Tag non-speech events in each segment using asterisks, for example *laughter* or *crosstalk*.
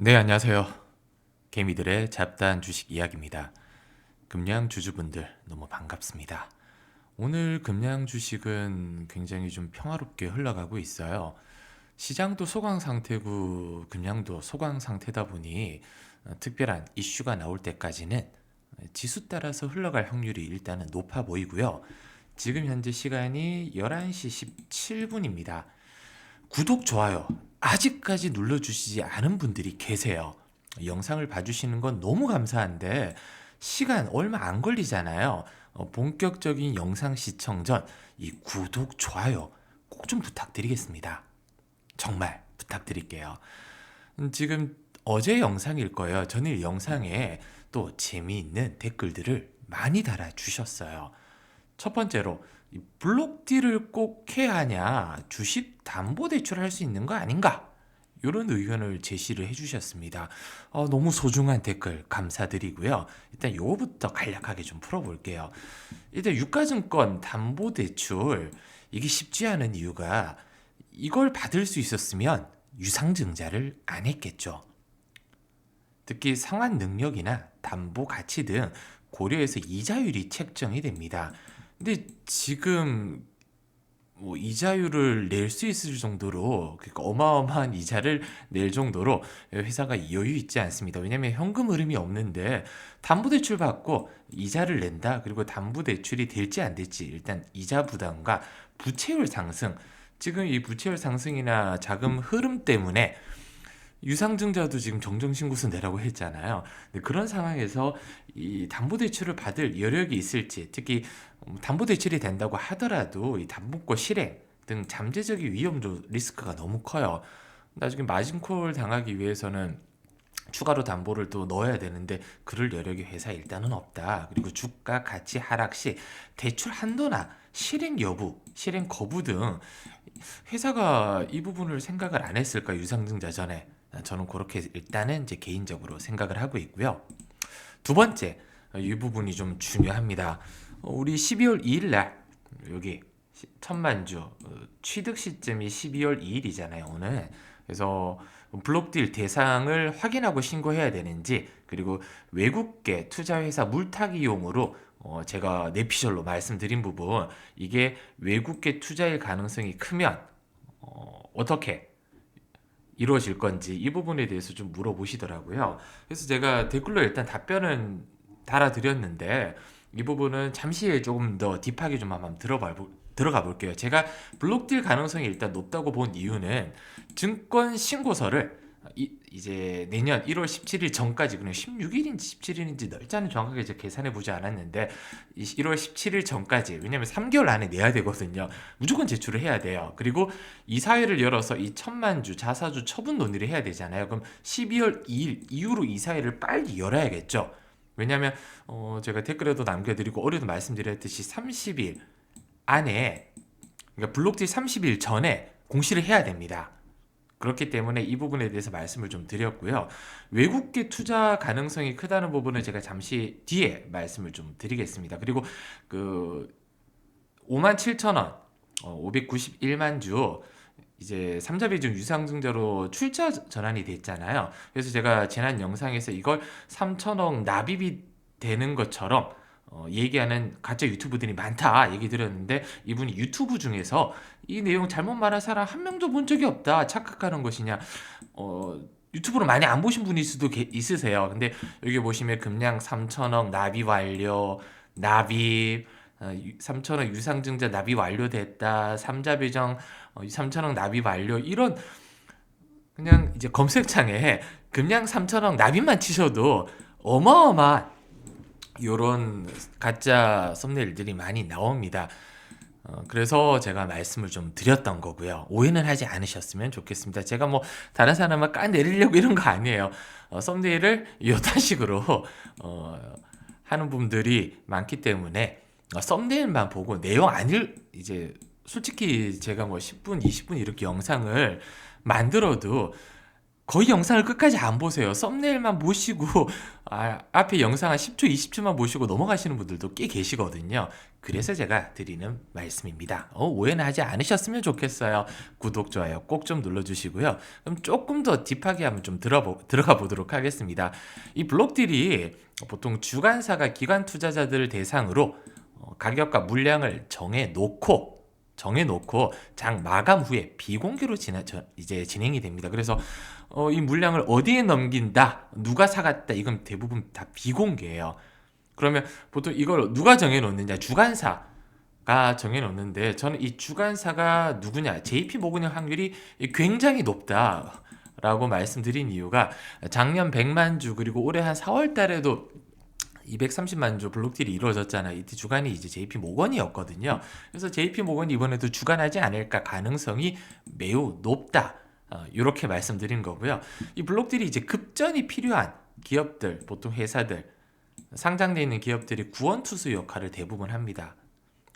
네, 안녕하세요. 개미들의 잡다한 주식 이야기입니다. 금양 주주분들 너무 반갑습니다. 오늘 금양 주식은 굉장히 좀 평화롭게 흘러가고 있어요. 시장도 소강 상태고 금양도 소강 상태다 보니 어, 특별한 이슈가 나올 때까지는 지수 따라서 흘러갈 확률이 일단은 높아 보이고요. 지금 현재 시간이 11시 17분입니다. 구독, 좋아요 아직까지 눌러주시지 않은 분들이 계세요. 영상을 봐주시는 건 너무 감사한데 시간 얼마 안 걸리잖아요. 어, 본격적인 영상 시청 전 이 구독, 좋아요 꼭 좀 부탁드리겠습니다. 정말 부탁드릴게요. 음, 지금 어제 영상일 거예요. 전일 영상에 또 재미있는 댓글들을 많이 달아주셨어요. 첫 번째로 이 블록딜을 꼭 해야 하냐 주식 담보 대출할 수 있는 거 아닌가 이런 의견을 제시를 해주셨습니다. 어, 너무 소중한 댓글 감사드리고요. 일단 요거부터 간략하게 좀 풀어볼게요. 일단 유가증권 담보 대출 이게 쉽지 않은 이유가 이걸 받을 수 있었으면 유상증자를 안 했겠죠. 특히 상환 능력이나 담보 가치 등 고려해서 이자율이 책정이 됩니다. 근데 지금 뭐 이자율을 낼 수 있을 정도로 그러니까 어마어마한 이자를 낼 정도로 회사가 여유 있지 않습니다. 왜냐하면 현금 흐름이 없는데 담보대출 받고 이자를 낸다. 그리고 담보대출이 될지 안 될지 일단 이자 부담과 부채율 상승 지금 이 부채율 상승이나 자금 흐름 때문에 유상증자도 지금 정정신고서 내라고 했잖아요. 그런 상황에서 이 담보대출을 받을 여력이 있을지, 특히 담보 대출이 된다고 하더라도 이 담보권 실행 등 잠재적인 위험도 리스크가 너무 커요. 나중에 마진콜 당하기 위해서는 추가로 담보를 또 넣어야 되는데 그럴 여력이 회사 일단은 없다. 그리고 주가 가치 하락 시 대출 한도나 실행 여부, 실행 거부 등 회사가 이 부분을 생각을 안 했을까 유상증자 전에 저는 그렇게 일단은 이제 개인적으로 생각을 하고 있고요. 두 번째 이 부분이 좀 중요합니다. 우리 12월 2일 날 여기 천만주 어, 취득 시점이 12월 2일이잖아요 오늘. 그래서 블록딜 대상을 확인하고 신고해야 되는지 그리고 외국계 투자회사 물타기용으로 어 제가 내피셜로 말씀드린 부분 이게 외국계 투자일 가능성이 크면 어 어떻게 이루어질 건지 이 부분에 대해서 좀 물어보시더라고요. 그래서 제가 댓글로 일단 답변은 달아드렸는데 이 부분은 잠시 조금 더 딥하게 좀 한번 들어봐 들어가 볼게요. 제가 블록딜 가능성이 일단 높다고 본 이유는 증권 신고서를 이, 이제 내년 1월 17일 전까지 그냥 16일인지 17일인지 날짜는 정확하게 제가 계산해 보지 않았는데 1월 17일 전까지 왜냐면 3개월 안에 내야 되거든요. 무조건 제출을 해야 돼요. 그리고 이 사회를 열어서 이 천만 주 자사주 처분 논의를 해야 되잖아요. 그럼 12월 2일 이후로 이 사회를 빨리 열어야겠죠. 왜냐하면 어 제가 댓글에도 남겨드리고 어제도 말씀드렸듯이 30일 안에 그러니까 블록딜 30일 전에 공시를 해야 됩니다. 그렇기 때문에 이 부분에 대해서 말씀을 좀 드렸고요. 외국계 투자 가능성이 크다는 부분은 제가 잠시 뒤에 말씀을 좀 드리겠습니다. 그리고 그 5만 7천 원, 어, 591만 주 이제 삼자 비중 유상증자로 출자 전환이 됐잖아요. 그래서 제가 지난 영상에서 이걸 3천억 납입이 되는 것처럼 어, 얘기하는 가짜 유튜브들이 많다 얘기 드렸는데 이분이 유튜브 중에서 이 내용 잘못 말한 사람 한 명도 본 적이 없다 착각하는 것이냐 어, 유튜브로 많이 안 보신 분일 수도 게, 있으세요 근데 여기 보시면 금량 3천억 납입 완료 납입 어, 3천억 유상증자 납입 완료됐다 삼자 배정 어, 3천억 납입 완료 이런 그냥 이제 검색창에 금량 3천억 납입만 치셔도 어마어마한 요런 가짜 썸네일들이 많이 나옵니다. 어, 그래서 제가 말씀을 좀 드렸던 거고요. 오해는 하지 않으셨으면 좋겠습니다. 제가 뭐 다른 사람을 까내리려고 이런 거 아니에요. 어, 썸네일을 이런 식으로 어, 하는 분들이 많기 때문에 어, 썸네일만 보고 내용 아닐 이제 솔직히 제가 뭐 10분, 20분 이렇게 영상을 만들어도 거의 영상을 끝까지 안 보세요. 썸네일만 보시고 *laughs* 아, 앞에 영상 한 10초, 20초만 보시고 넘어가시는 분들도 꽤 계시거든요. 그래서 제가 드리는 말씀입니다. 어, 오해는 하지 않으셨으면 좋겠어요. 구독, 좋아요 꼭 좀 눌러주시고요. 그럼 조금 더 딥하게 한번 좀 들어보, 들어가 보도록 하겠습니다. 이 블록딜이 보통 주간사가 기관 투자자들을 대상으로 어, 가격과 물량을 정해 놓고 정해 놓고 장 마감 후에 비공개로 저, 이제 진행이 됩니다. 그래서 어, 이 물량을 어디에 넘긴다, 누가 사갔다, 이건 대부분 다 비공개예요. 그러면 보통 이걸 누가 정해 놓느냐, 주간사 가 정해 놓는데 저는 이 주간사가 누구냐, JP 모건의 확률이 굉장히 높다. 라고 말씀드린 이유가 작년 100만 주 그리고 올해 한 4월 달에도 230만 주 블록딜이 이루어졌잖아요. 이때 주간이 이제 JP 모건이었거든요. 그래서 JP 모건이 이번에도 주간하지 않을까 가능성이 매우 높다. 어, 이렇게 말씀드린 거고요. 이 블록딜이 이제 급전이 필요한 기업들, 보통 회사들, 상장돼 있는 기업들이 구원 투수 역할을 대부분 합니다.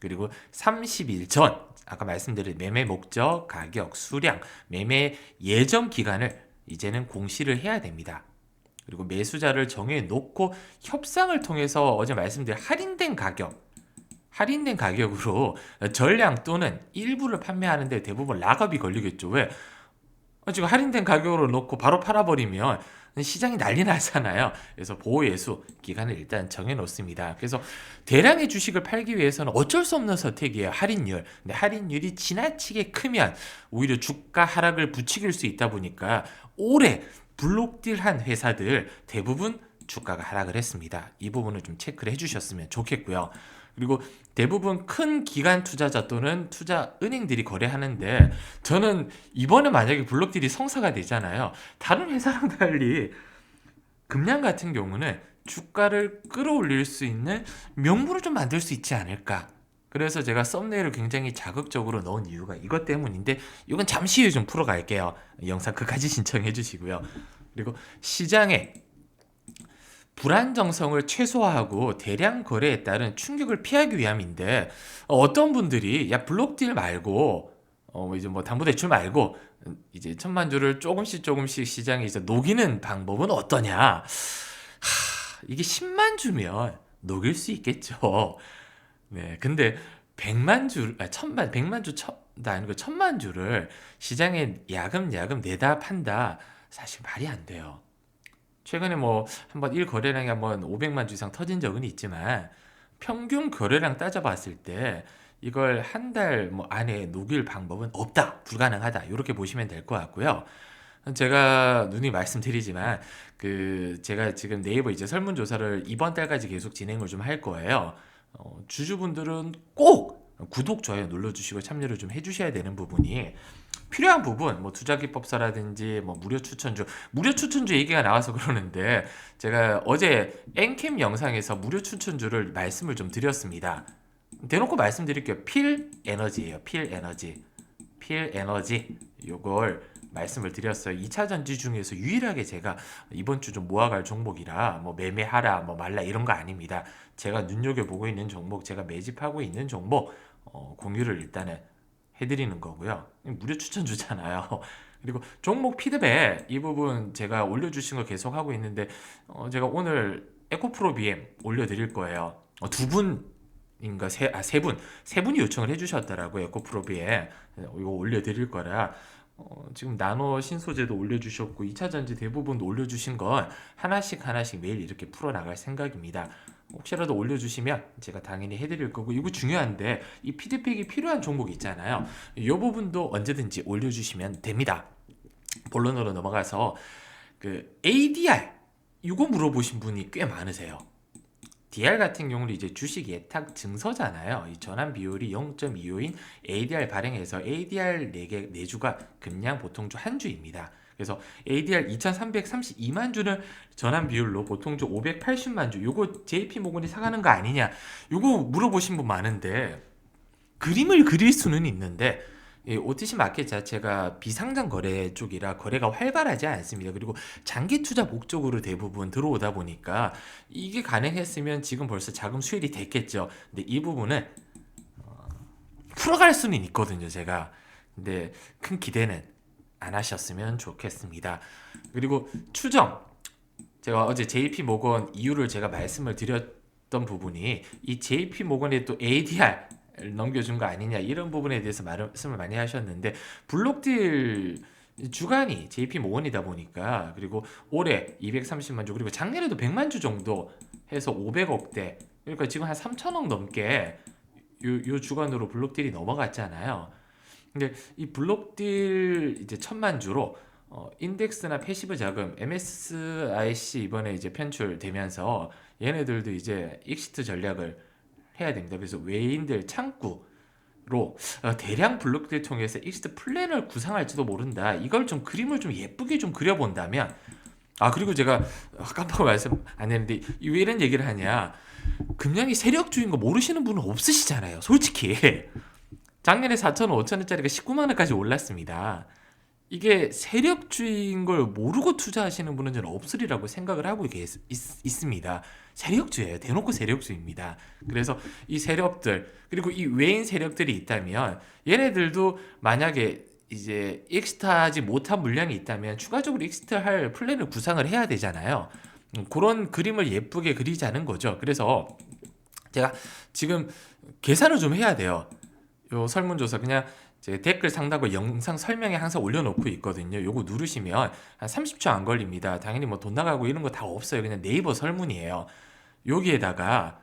그리고 30일 전 아까 말씀드린 매매 목적, 가격, 수량, 매매 예정 기간을 이제는 공시를 해야 됩니다. 그리고 매수자를 정해 놓고 협상을 통해서 어제 말씀드린 할인된 가격 할인된 가격으로 *laughs* 전량 또는 일부를 판매하는데 대부분 락업이 걸리겠죠. 왜? 어, 지금 할인된 가격으로 놓고 바로 팔아버리면 시장이 난리 나잖아요. 그래서 보호 예수 기간을 일단 정해 놓습니다. 그래서 대량의 주식을 팔기 위해서는 어쩔 수 없는 선택이에요. 할인율. 근데 할인율이 지나치게 크면 오히려 주가 하락을 부추길 수 있다 보니까 올해 블록딜한 회사들 대부분 주가가 하락을 했습니다. 이 부분을 좀 체크를 해주셨으면 좋겠고요. 그리고 대부분 큰 기관 투자자 또는 투자 은행들이 거래하는데 저는 이번에 만약에 블록딜이 성사가 되잖아요. 다른 회사랑 달리 금량 같은 경우는 주가를 끌어올릴 수 있는 명분을 좀 만들 수 있지 않을까. 그래서 제가 썸네일을 굉장히 자극적으로 넣은 이유가 이것 때문인데 이건 잠시 후에 좀 풀어갈게요. 영상 끝까지 *laughs* 신청해 주시고요. 그리고 시장에 불안정성을 최소화하고 대량 거래에 따른 충격을 피하기 위함인데 어떤 분들이 야 블록딜 말고 어 이제 뭐 담보 대출 말고 이제 천만 주를 조금씩 조금씩 시장에 이제 녹이는 방법은 어떠냐? 하, 이게 10만 주면 녹일 수 있겠죠. 네, 근데 100만 주, 아, 천만, 100만 주, 천, 아니고 천만 주를 시장에 야금야금 내다 판다. 사실 말이 안 돼요. 최근에 뭐 한번 1 거래량이 한번 500만 주 이상 터진 적은 있지만 평균 거래량 따져봤을 때 이걸 한 달 뭐 안에 녹일 방법은 없다, 불가능하다 이렇게 보시면 될 것 같고요. 제가 누이 말씀드리지만 그 제가 지금 네이버 이제 설문조사를 이번 달까지 계속 진행을 좀 할 거예요. 어, 주주분들은 꼭 구독, 좋아요 눌러주시고 참여를 좀 해주셔야 되는 부분이 필요한 부분, 뭐 투자 기법서라든지 뭐 무료 추천주, 무료 추천주 얘기가 나와서 그러는데 제가 어제 엔캠 영상에서 무료 추천주를 말씀을 좀 드렸습니다. 대놓고 말씀드릴게요. 필 에너지예요. 필 에너지. 필 에너지. 요걸 말씀을 드렸어요. 2차 전지 중에서 유일하게 제가 이번 주 좀 모아갈 종목이라 뭐 매매하라 뭐 말라 이런 거 아닙니다. 제가 눈여겨보고 있는 종목, 제가 매집하고 있는 종목 어, 공유를 일단은 해드리는 거고요. 무료 추천 주잖아요. *laughs* 그리고 종목 피드백 이 부분 제가 올려주신 거 계속 하고 있는데 어, 제가 오늘 에코프로 BM 올려드릴 거예요. 어, 두 분인가 세, 아, 세 분, 세 분이 요청을 해주셨더라고요. 에코프로 BM 이거 올려드릴 거라 어, 지금 나노 신소재도 올려주셨고 2차 전지 대부분도 올려주신 건 하나씩 하나씩 매일 이렇게 풀어나갈 생각입니다. 혹시라도 올려주시면 제가 당연히 해드릴 거고 이거 중요한데 이 피드백이 필요한 종목 있잖아요. 이 부분도 언제든지 올려주시면 됩니다. 본론으로 넘어가서 그 ADR 이거 물어보신 분이 꽤 많으세요. DR 같은 경우는 이제 주식 예탁 증서잖아요. 이 전환 비율이 0.25인 ADR 발행해서 ADR 4개 4주가 금량 보통주 한 주입니다. 그래서 ADR 2,332만 주는 전환 비율로 보통주 580만 주. 요거 JP 모건이 사가는 거 아니냐? 요거 물어보신 분 많은데 그림을 그릴 수는 있는데 이 OTC 마켓 자체가 비상장 거래 쪽이라 거래가 활발하지 않습니다. 그리고 장기 투자 목적으로 대부분 들어오다 보니까 이게 가능했으면 지금 벌써 자금 수혈이 됐겠죠. 근데 이 부분은 어, 풀어갈 수는 있거든요, 제가. 근데 큰 기대는 안 하셨으면 좋겠습니다. 그리고 추정 제가 어제 JP 모건 이유를 제가 말씀을 드렸던 부분이 이 JP 모건의 또 ADR 넘겨준 거 아니냐 이런 부분에 대해서 말씀을 많이 하셨는데 블록딜 주간이 JP 모건이다 보니까 그리고 올해 230만 주 그리고 작년에도 100만 주 정도 해서 500억대 그러니까 지금 한 3천억 넘게 요, 요 주간으로 블록딜이 넘어갔잖아요. 근데 이 블록딜 이제 천만 주로 어, 인덱스나 패시브 자금 MSIC 이번에 이제 편출되면서 얘네들도 이제 익시트 전략을 해야 됩니다. 그래서 외인들 창구로 어, 대량 블록딜 통해서 익시트 플랜을 구상할지도 모른다. 이걸 좀 그림을 좀 예쁘게 좀 그려본다면 아 그리고 제가 깜빡 말씀 안 했는데 왜 이런 얘기를 하냐 금양이 세력주인 거 모르시는 분은 없으시잖아요 솔직히 작년에 4천 원, 5천 원짜리가 19만 원까지 올랐습니다 이게 세력주인 걸 모르고 투자하시는 분은 저는 없으리라고 생각을 하고 있, 있 습니다 세력주예요 대놓고 세력주입니다 그래서 이 세력들 그리고 이 외인 세력들이 있다면 얘네들도 만약에 이제 익스트하지 못한 물량이 있다면 추가적으로 익스트할 플랜을 구상을 해야 되잖아요. 음, 그런 그림을 예쁘게 그리자는 거죠. 그래서 제가 지금 계산을 좀 해야 돼요. 요 설문조사 그냥 제 댓글 상단과 영상 설명에 항상 올려놓고 있거든요. 요거 누르시면 한 30초 안 걸립니다. 당연히 뭐 돈 나가고 이런 거 다 없어요. 그냥 네이버 설문이에요. 여기에다가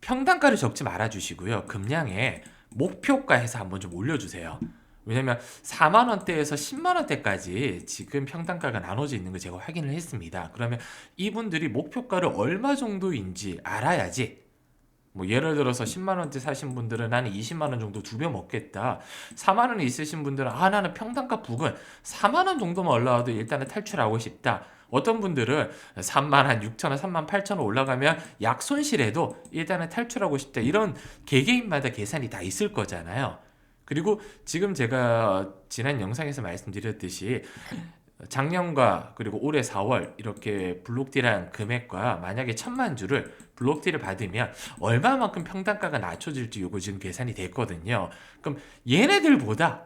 평단가를 적지 말아 주시고요. 금량에 목표가 해서 한번 좀 올려주세요. 왜냐면 4만 원대에서 10만 원대까지 지금 평단가가 나눠져 있는 거 제가 확인을 했습니다. 그러면 이분들이 목표가를 얼마 정도인지 알아야지. 뭐 예를 들어서 10만 원대 사신 분들은 나는 20만 원 정도 두 배 먹겠다. 4만 원이 있으신 분들은 아 나는 평단가 부근 4만 원 정도만 올라와도 일단은 탈출하고 싶다. 어떤 분들은 3만 한 6천 원, 3만 8천 원 올라가면 약 손실해도 일단은 탈출하고 싶다. 이런 개개인마다 계산이 다 있을 거잖아요. 그리고 지금 제가 지난 영상에서 말씀드렸듯이 작년과 그리고 올해 4월 이렇게 블록딜한 금액과 만약에 천만 주를 블록딜을 받으면 얼마만큼 평단가가 낮춰질지 요거 지금 계산이 됐거든요. 그럼 얘네들보다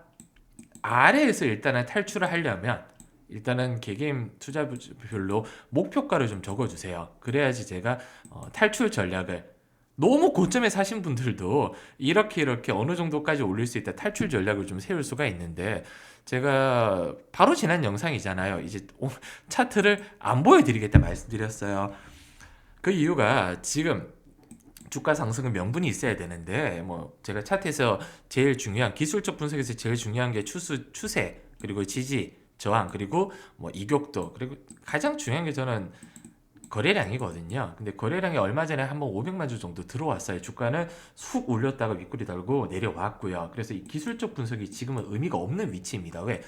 아래에서 일단은 탈출을 하려면 일단은 개개인 투자별로 목표가를 좀 적어주세요. 그래야지 제가 어, 탈출 전략을 너무 고점에 사신 분들도 이렇게 이렇게 어느 정도까지 올릴 수 있다 탈출 전략을 좀 세울 수가 있는데 제가 바로 지난 영상이잖아요. 이제 차트를 안 보여드리겠다 말씀드렸어요. 그 이유가 지금 주가 상승은 명분이 있어야 되는데 뭐 제가 차트에서 제일 중요한 기술적 분석에서 제일 중요한 게 추수 추세 그리고 지지 저항 그리고 뭐 이격도 그리고 가장 중요한 게 저는 거래량이거든요. 근데 거래량이 얼마 전에 한번 500만 주 정도 들어왔어요. 주가는 쑥 올렸다가 윗꼬리 달고 내려왔고요. 그래서 이 기술적 분석이 지금은 의미가 없는 위치입니다. 왜?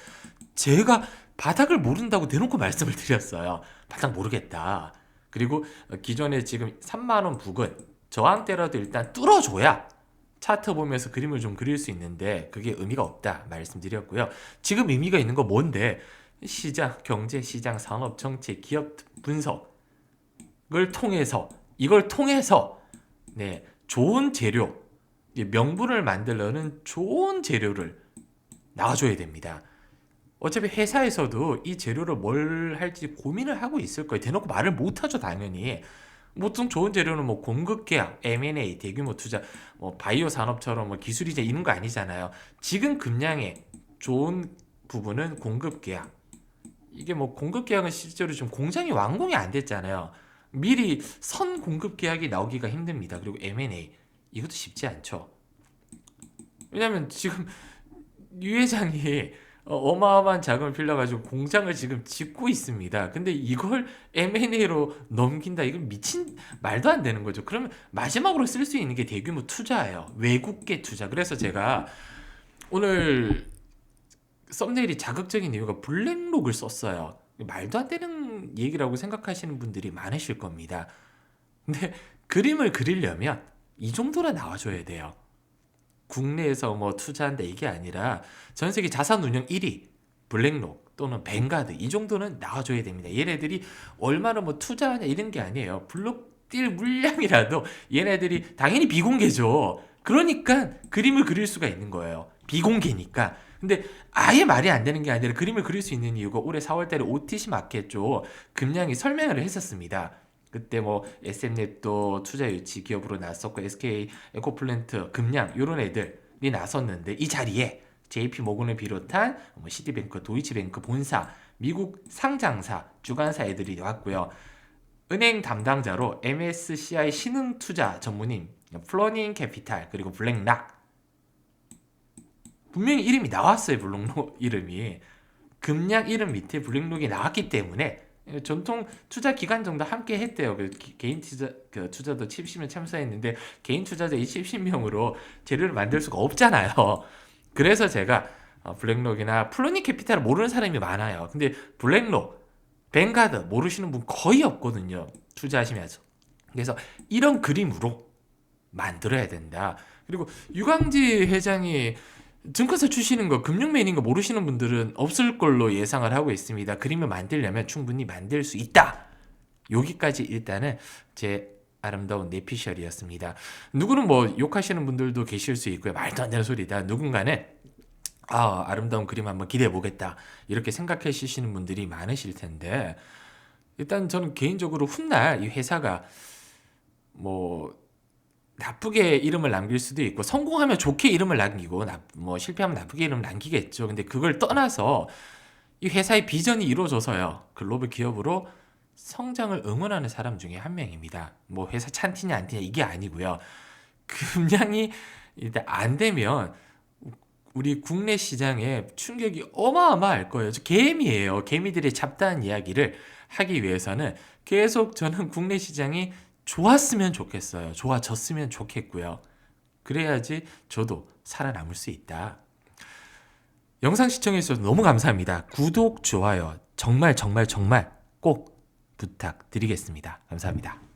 제가 바닥을 모른다고 대놓고 말씀을 드렸어요. 바닥 모르겠다. 그리고 기존에 지금 3만 원 부근 저항대라도 일단 뚫어줘야 차트 보면서 그림을 좀 그릴 수 있는데 그게 의미가 없다 말씀드렸고요. 지금 의미가 있는 거 뭔데? 시장, 경제, 시장, 산업, 정책, 기업 분석 을 통해서 이걸 통해서 네 좋은 재료 명분을 만들려는 좋은 재료를 나와줘야 됩니다. 어차피 회사에서도 이 재료를 뭘 할지 고민을 하고 있을 거예요. 대놓고 말을 못 하죠, 당연히. 보통 좋은 재료는 뭐 공급 계약, M&A, 대규모 투자, 뭐 바이오 산업처럼 뭐 기술이자 이런 거 아니잖아요. 지금 금량의 좋은 부분은 공급 계약. 이게 뭐 공급 계약은 실제로 좀 공장이 완공이 안 됐잖아요. 미리 선 공급 계약이 나오기가 힘듭니다. 그리고 M&A 이것도 쉽지 않죠. 왜냐하면 지금 *laughs* 유 회장이 어, 어마어마한 자금을 빌려가지고 공장을 지금 짓고 있습니다. 근데 이걸 M&A로 넘긴다. 이건 미친 말도 안 되는 거죠. 그러면 마지막으로 쓸 수 있는 게 대규모 투자예요. 외국계 투자. 그래서 제가 오늘 썸네일이 자극적인 이유가 블랙록을 썼어요. 말도 안 되는 얘기라고 생각하시는 분들이 많으실 겁니다. 근데 그림을 그리려면 이 정도는 나와줘야 돼요. 국내에서 뭐 투자한다 이게 아니라 전 세계 자산 운용 1위 블랙록 또는 뱅가드 이 정도는 나와줘야 됩니다. 얘네들이 얼마나 뭐 투자하냐 이런 게 아니에요. 블록 뛸 물량이라도 얘네들이 당연히 비공개죠. 그러니까 그림을 그릴 수가 있는 거예요. 비공개니까. 근데 아예 말이 안 되는 게 아니라 그림을 그릴 수 있는 이유가 올해 4월달에 OTC 마켓 쪽 금량이 설명을 했었습니다. 그때 뭐 SM넷도 투자 유치 기업으로 나섰고 SK 에코플랜트 금량 이런 애들이 나섰는데 이 자리에 JP 모건을 비롯한 뭐 시티뱅크, 도이치뱅크 본사, 미국 상장사, 주관사 애들이 왔고요. 은행 담당자로 MSCI 신흥 투자 전문인 플러닝 캐피탈 그리고 블랙락 분명히 이름이 나왔어요 블랙록 이름이 금량 이름 밑에 블랙록이 나왔기 때문에 전통 투자 기간 정도 함께 했대요. 그 기- 개인 투자 그 투자도 70명 참여했는데 개인 투자자 이 70명으로 재료를 만들 수가 없잖아요. *laughs* 그래서 제가 어, 블랙록이나 플로니 캐피탈을 모르는 사람이 많아요. 근데 블랙록, 뱅가드 모르시는 분 거의 없거든요. 투자하시면서. 그래서 이런 그림으로 만들어야 된다. 그리고 유광지 회장이 증권사 출신인 거 금융맨인 거 모르시는 분들은 없을 걸로 예상을 하고 있습니다. 그림을 만들려면 충분히 만들 수 있다. 여기까지 일단은 제 아름다운 내피셜이었습니다. 누구는 뭐 욕하시는 분들도 계실 수 있고요. 말도 안 되는 소리다. 누군가는 아 아름다운 그림 한번 기대해 보겠다 이렇게 생각하시는 분들이 많으실 텐데 일단 저는 개인적으로 훗날 이 회사가 뭐 나쁘게 이름을 남길 수도 있고 성공하면 좋게 이름을 남기고 나, 뭐 실패하면 나쁘게 이름을 남기겠죠. 근데 그걸 떠나서 이 회사의 비전이 이루어져서요. 글로벌 기업으로 성장을 응원하는 사람 중에 한 명입니다. 뭐 회사 찬티냐 안 티냐 이게 아니고요. *laughs* 금량이 일단 안 되면 우리 국내 시장에 충격이 어마어마할 거예요. 저 개미예요. 개미들의 잡다한 이야기를 하기 위해서는 계속 저는 국내 시장이 좋았으면 좋겠어요. 좋아졌으면 좋겠고요. 그래야지 저도 살아남을 수 있다. 영상 시청해주셔서 너무 감사합니다. 구독, 좋아요 정말 정말 정말 꼭 부탁드리겠습니다. 감사합니다.